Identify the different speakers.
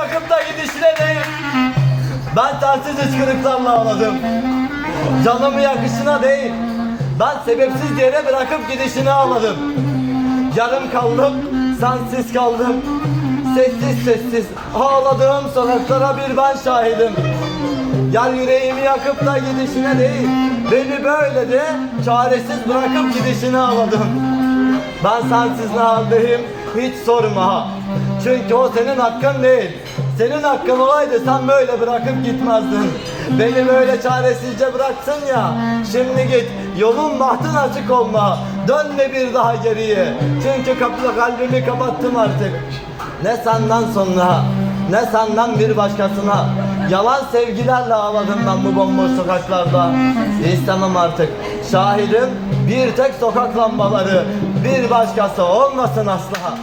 Speaker 1: yakıp da gidişine değil. Ben sensiz hıçkırıklarla ağladım. Canımı yakışına değil. Ben sebepsiz yere bırakıp gidişine ağladım. Yarım kaldım, sensiz kaldım. Sessiz sessiz ağladığım sokaklara bir ben şahidim. Yar yüreğimi yakıp da gidişine değil Beni böyle de çaresiz bırakıp gidişine ağladım Ben sensiz ne haldeyim hiç sorma Çünkü o senin hakkın değil. Senin hakkın olaydı sen böyle bırakıp gitmezdin. Beni böyle çaresizce bıraktın ya. Şimdi git yolun bahtın açık olma. Dönme bir daha geriye. Çünkü kapı kalbimi kapattım artık. Ne senden sonra ne senden bir başkasına. Yalan sevgilerle ağladım ben bu bomboş sokaklarda. İstemem artık. Şahidim bir tek sokak lambaları. Bir başkası olmasın asla